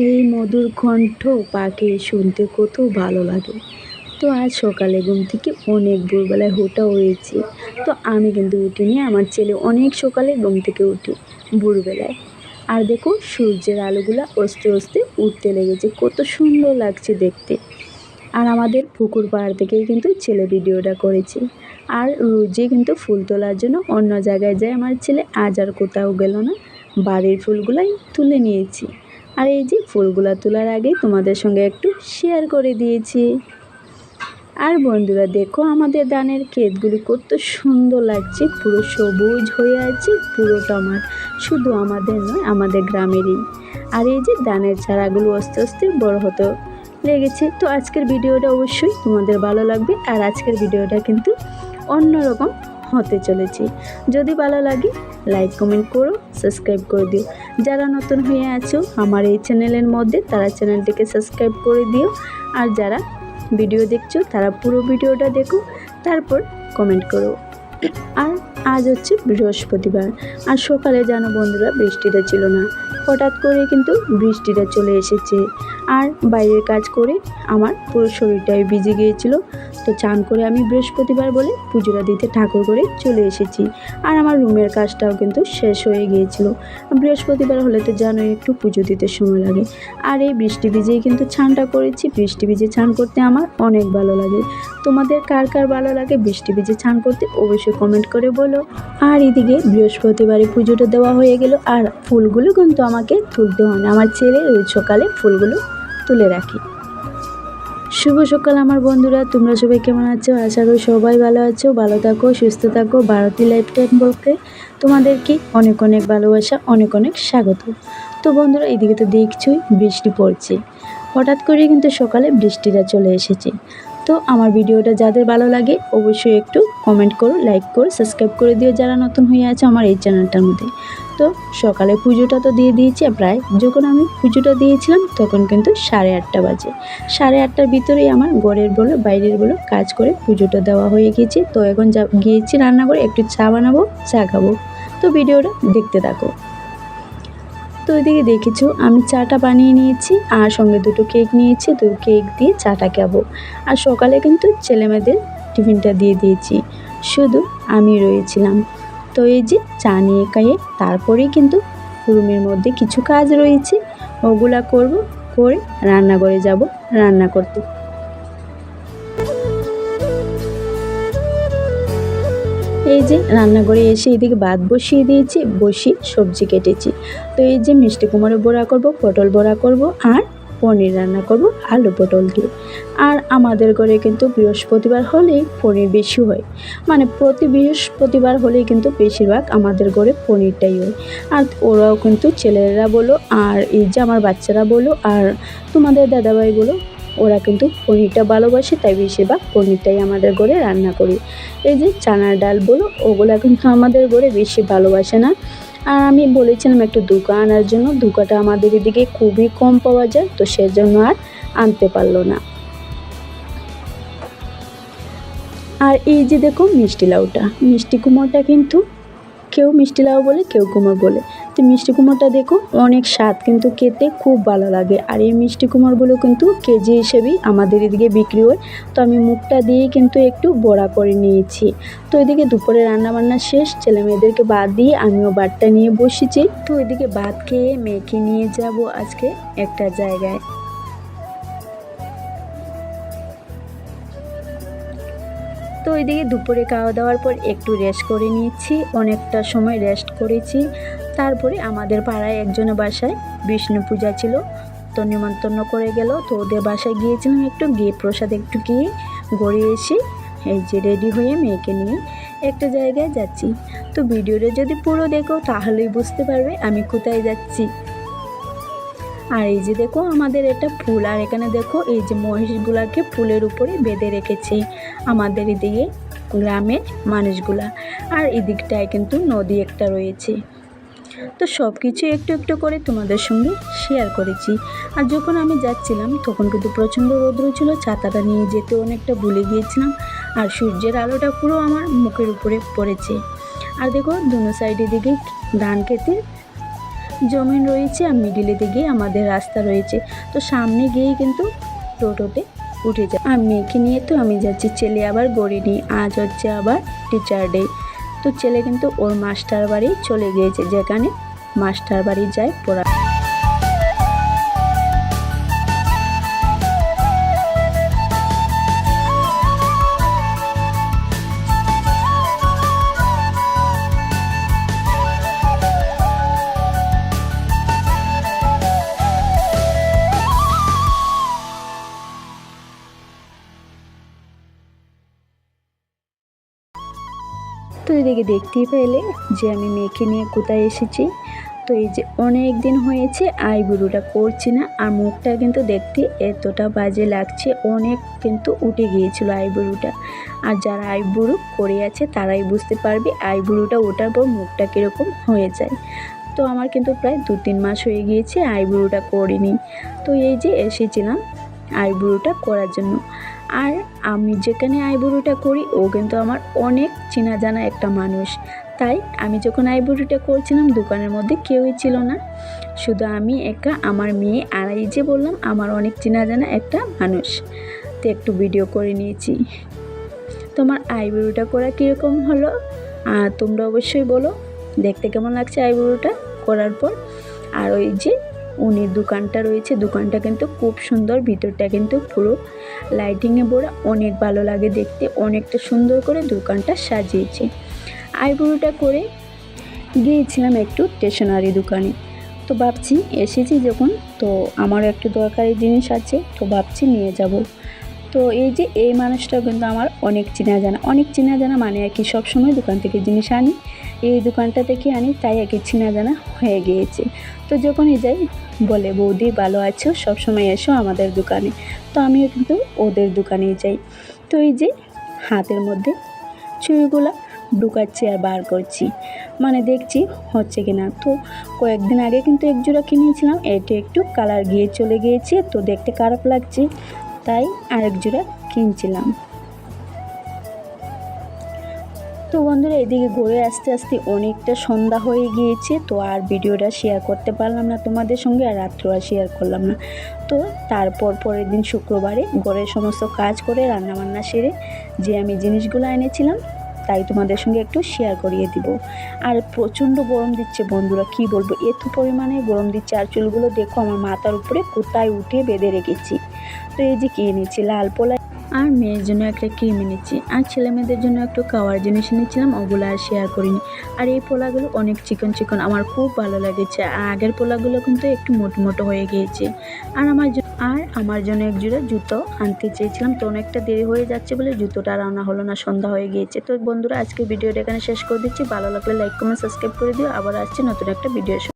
এই মধুর কণ্ঠ পাখি শুনতে কত ভালো লাগে। তো আজ সকালে ঘুম থেকে অনেক ভোরবেলায় হোটা হয়েছে। তো আমি কিন্তু উঠিনি আমার ছেলে অনেক সকালে ঘুম থেকে উঠে ভোরবেলায়। আর দেখো, সূর্যের আলোগুলো অস্তে অস্তে উঠতে লেগেছে, কত সুন্দর লাগছে দেখতে। আর আমাদের পুকুর পাড় থেকেই কিন্তু ছেলে ভিডিওটা করেছে। আর রোজে কিন্তু ফুল তোলার জন্য অন্য জায়গায় যায়, আমার ছেলে আজ আর কোথাও গেল না, বাড়ির ফুলগুলাই তুলে নিয়েছি। আর এই যে ফুলগুলা তোলার আগে তোমাদের সঙ্গে একটু শেয়ার করে দিয়েছি। আর বন্ধুরা, দেখো আমাদের ধানের ক্ষেতগুলি কত সুন্দর লাগছে, পুরো সবুজ হয়ে আছে, পুরোটা মাঠ শুধু আমাদের নয়, আমাদের গ্রামেরই। আর এই যে ধানের চারাগুলো আস্তে আস্তে বড় হতে লেগেছে, তো আজকের ভিডিওটা অবশ্যই তোমাদের ভালো লাগবে, আর আজকের ভিডিওটা কিন্তু অন্যরকম হতে চলেছি। যদি ভালো লাগে লাইক কমেন্ট করো সাবস্ক্রাইব করে দিও। যারা নতুন হয়ে আছো, আমার এই চ্যানেলের মধ্যে, তারা চ্যানেলটিকে সাবস্ক্রাইব করে দিও। আর যারা ভিডিও দেখছ, তারা পুরো ভিডিওটা দেখো, তারপর কমেন্ট করো। আর আজ হচ্ছে বৃহস্পতিবার। আর সকালে জানো বন্ধুরা, বৃষ্টিটা ছিল না। হঠাৎ করে কিন্তু বৃষ্টিটা চলে এসেছে। আর বাইরের কাজ করে আমার পুরো শরীরটাই ভিজে গিয়েছিল। তো চান করে আমি বৃহস্পতিবার বলে পুজোটা দিতে ঠাকুর করে চলে এসেছি। আর আমার রুমের কাজটাও কিন্তু শেষ হয়ে গিয়েছিল। বৃহস্পতিবার হলে তো জানোই একটু পুজো দিতে সময় লাগে। আর এই বৃষ্টি ভিজেই কিন্তু ছানটা করেছি। বৃষ্টি ভিজে ছান করতে আমার অনেক ভালো লাগে। তোমাদের কার কার ভালো লাগে বৃষ্টি ভিজে ছান করতে অবশ্যই কমেন্ট করে বলো। আর এদিকে বৃহস্পতিবারে পুজোটা দেওয়া হয়ে গেল। আর ফুলগুলো কিন্তু আমাকে তুলতে হয় না। আমার ছেলে রোজ সকালে ফুলগুলো তুলে রাখি। শুভ সকাল আমার বন্ধুরা, তোমরা সবাই কেমন আছো? আশা করি সবাই ভালো আছো, ভালো থাকো, সুস্থ থাকো। ভারতী লাইফ টাইম বলতে তোমাদেরকে অনেক অনেক ভালোবাসা, অনেক অনেক স্বাগত। তো বন্ধুরা, এদিকে তো দেখছই বৃষ্টি পড়ছে। হঠাৎ করে কিন্তু সকালে বৃষ্টিটা চলে এসেছে। তো আমার ভিডিওটা যাদের ভালো লাগে, অবশ্যই একটু কমেন্ট করো লাইক করো সাবস্ক্রাইব করে দিও যারা নতুন হয়ে আছে আমার এই চ্যানেলটার মধ্যে। তো সকালে পুজোটা তো দিয়ে দিয়েছি প্রায় যখন আমি পুজোটা দিয়েছিলাম তখন কিন্তু সাড়ে আটটা বাজে। সাড়ে আটটার ভিতরেই আমার ঘরের বলো, বাইরের বলো কাজ করে পুজোটা দেওয়া হয়ে গিয়েছে। তো এখন যা গিয়েছি রান্না করে একটু চা বানাবো, চা খাব। তো ভিডিওটা দেখতে থাকো। তো ওইদিকে দেখেছ, আমি চাটা বানিয়ে নিয়েছি আর সঙ্গে দুটো কেক নিয়েছি। তো কেক দিয়ে চাটা খাব। আর সকালে কিন্তু ছেলেমেয়েদের টিফিনটা দিয়ে দিয়েছি। শুধু আমি রয়েছিলাম। তো এই যে চা নিয়ে খাইয়ে তারপরেই কিন্তু রুমের মধ্যে কিছু কাজ রয়েছে, ওগুলা করব, করে রান্নাঘরে যাব, রান্না করতে। এই যে রান্নাঘরে এসে এদিকে ভাত বসিয়ে দিয়েছি, বসিয়ে সবজি কেটেছি। তো এই যে মিষ্টি কুমড়ো বড়া করব, পটল বড়া করব আর পনির রান্না করব আলু পটল দিয়ে। আর আমাদের ঘরে কিন্তু বৃহস্পতিবার হলেই পনির বেশি হয়। মানে প্রতি বৃহস্পতিবার হলেই কিন্তু বেশিরভাগ আমাদের ঘরে পনিরটাই হয়। আর ওরাও কিন্তু ছেলেরা বলো, আর এই যে আমার বাচ্চারা বলো, আর তোমাদের দাদাভাই বলো, ওরা কিন্তু পনিরটা ভালোবাসে, তাই বেশিরভাগ পনিরটাই আমাদের ঘরে রান্না করি। এই যে চানার ডাল বলো, ওগুলো কিন্তু আমাদের ঘরে বেশি ভালোবাসে না। আর আমি বলেছিলাম একটু দুকা আনার জন্য দুকাটা আমাদের এদিকে খুবই কম পাওয়া যায়, তো সেজন্য আর আনতে পারল না। আর এই যে দেখো মিষ্টি লাউটা, মিষ্টি কুমড়োটা কিন্তু কেউ মিষ্টি লাউ বলে, কেউ কুমড় বলে। তো মিষ্টি কুমড়োটা দেখো, অনেক স্বাদ, কিন্তু খেতে খুব ভালো লাগে। আর এই মিষ্টি কুমড়োগুলো কিন্তু কেজি হিসেবেই আমাদের এদিকে বিক্রি হয়। তো আমি মুখটা দিয়ে কিন্তু একটু বড়া করে নিয়েছি। তো এদিকে দুপুরে রান্নাবান্না শেষ, ছেলে মেয়েদেরকে বাদ দিয়ে আমিও বাদটা নিয়ে বসেছি। তো এদিকে ভাত খেয়ে মেয়েকে নিয়ে যাব আজকে একটা জায়গায়। তো ওইদিকে দুপুরে খাওয়া দাওয়ার পর একটু রেস্ট করে নিয়েছি, অনেকটা সময় রেস্ট করেছি। তারপরে আমাদের পাড়ায় একজনের বাসায় বিষ্ণু পূজা ছিল। তো নিমন্ত্রণ করে গেল। তো ওদের বাসায় গিয়েছিলাম একটু, গিয়ে প্রসাদ একটু গিয়ে গড়ে এসে এই যে রেডি হয়ে মেয়েকে নিয়ে একটা জায়গায় যাচ্ছি। তো ভিডিওটা যদি পুরো দেখো তাহলেই বুঝতে পারবে আমি কোথায় যাচ্ছি। আর এই যে দেখো আমাদের এটা ফুল, আর এখানে দেখো এই যে মহিষগুলাকে ফুলের উপরে বেঁধে রেখেছে আমাদের এদিকে গ্রামের মানুষগুলা। আর এদিকটায় কিন্তু নদী একটা রয়েছে। তো সব কিছু একটু একটু করে তোমাদের সঙ্গে শেয়ার করেছি। আর যখন আমি যাচ্ছিলাম, তখন কিন্তু প্রচণ্ড রৌদ্র ছিল ছাতাটা নিয়ে যেতে অনেকটা ভুলে গিয়েছিলাম, আর সূর্যের আলোটা পুরো আমার মুখের উপরে পড়েছে। আর দেখো, দুনো সাইডের দিকে ধান খেতে জমিন রয়েছে, আর মিডিলে দিকে আমাদের রাস্তা রয়েছে। তো সামনে গিয়েই কিন্তু টোটোতে উঠে যায় আর মেয়েকে নিয়ে তো আমি যাচ্ছি, ছেলে আবার গড়ি নিয়ে, আজ হচ্ছে আবার টিচার ডে তো ছেলে কিন্তু ওর মাস্টার বাড়ি চলে গিয়েছে যেখানে মাস্টার বাড়ি যায় পড়া তো এদিকে দেখতেই পেলে যে আমি মেয়েকে নিয়ে কোথায় এসেছি। তো এই যে অনেক দিন হয়েছে আইবুড়োটা করছি না, আর মুখটা কিন্তু দেখতে এতটা বাজে লাগছে, অনেক কিন্তু উঠে গিয়েছিল আইবুড়োটা আর যারা আইবুড়ো করে আছে, তারাই বুঝতে পারবে আইবুড়োটা ওঠার পর মুখটা কীরকম হয়ে যায়। তো আমার কিন্তু প্রায় দু তিন মাস হয়ে গিয়েছে আইবুড়োটা করিনি। তো এই যে এসেছিলাম আইবুড়োটা করার জন্য। আর আমি যেখানে আইবুড়োটা করি, ও কিন্তু আমার অনেক চেনা জানা একটা মানুষ। তাই আমি যখন আইবুড়োটা করছিলাম, দোকানের মধ্যে কেউই ছিল না। শুধু আমি একা, আমার মেয়ে আর এই যে বললাম, আমার অনেক চেনা জানা একটা মানুষ। তো একটু ভিডিও করে নিয়েছি। তোমার আইবুড়োটা করা কীরকম হলো? আর তোমরা অবশ্যই বলো। দেখতে কেমন লাগছে আইবুড়োটা করার পর? আর ওই যে উনির দোকানটা রয়েছে, দোকানটা কিন্তু খুব সুন্দর, ভিতরটা কিন্তু পুরো লাইটিংয়ে ভরা, অনেক ভালো লাগে দেখতে, অনেকটা সুন্দর করে দোকানটা সাজিয়েছে। আইব্রোটা করে গিয়েছিলাম একটু স্টেশনারি দোকানে। তো ভাবছি, এসেছি যখন, তো আমারও একটু দরকারি জিনিস আছে, তো ভাবছি নিয়ে যাব। তো এই যে এই মানুষটা কিন্তু আমার অনেক চেনা জানা। অনেক চেনা জানা মানে আর কি সবসময় দোকান থেকে জিনিস আনি। এই দোকানটা থেকে আনি, তাই আর কি চেনা জানা হয়ে গিয়েছে। তো যখনই যাই, বলে, বৌদি, ভালো আছো? সবসময় এসো আমাদের দোকানে। তো আমিও কিন্তু ওদের দোকানেই যাই। তো এই যে হাতের মধ্যে চুড়িগুলো ঢুকাচ্ছি আর বার করছি। মানে দেখছি হচ্ছে কি না তো কয়েকদিন আগে কিন্তু এক জোড়া কিনেছিলাম, এটা একটু কালার গিয়ে চলে গিয়েছে। তো দেখতে খারাপ লাগছে। তাই আরেক জোড়া কিনছিলাম। তো বন্ধুরা, এদিকে ঘুরে আসতে আসতে অনেকটা সন্ধ্যা হয়ে গিয়েছে, তো আর ভিডিওটা শেয়ার করতে পারলাম না তোমাদের সঙ্গে আর রাত্র আর শেয়ার করলাম না। তো তারপর পরের দিন শুক্রবারে ঘরের সমস্ত কাজ করে, রান্নাবান্না সেরে যে আমি জিনিসগুলো এনেছিলাম, তাই তোমাদের সঙ্গে একটু শেয়ার করিয়ে দিব। আর প্রচণ্ড গরম দিচ্ছে বন্ধুরা, কি বলব? এত পরিমাণে গরম দিচ্ছে, আর চুলগুলো দেখো আমার মাথার উপরে কোথায় উঠে বেঁধে রেখেছি। তো এই যে কি এনেছি, লাল পোলা। আর মেয়ের জন্য একটা ক্রিম এনেছি, আর ছেলে মেয়েদের জন্য একটু খাওয়ার জিনিস এনেছিলাম, ওগুলো আর শেয়ার করিনি। আর এই পোলাগুলো অনেক চিকন চিকন আমার খুব ভালো লেগেছে। আর আগের পোলাগুলো কিন্তু একটু মোটো মোটো হয়ে গিয়েছে। আর আমার আর আমার জন্য এক জোড়া জুতো আনতে চেয়েছিলাম, তো অনেকটা দেরি হয়ে যাচ্ছে বলে জুতোটা আর হলো না, সন্ধ্যা হয়ে গিয়েছে। তো বন্ধুরা, আজকে ভিডিওটা এখানে শেষ করে দিচ্ছি। ভালো লাগলে লাইক কমেন্ট সাবস্ক্রাইব করে দিও। আবার আসছে নতুন একটা ভিডিও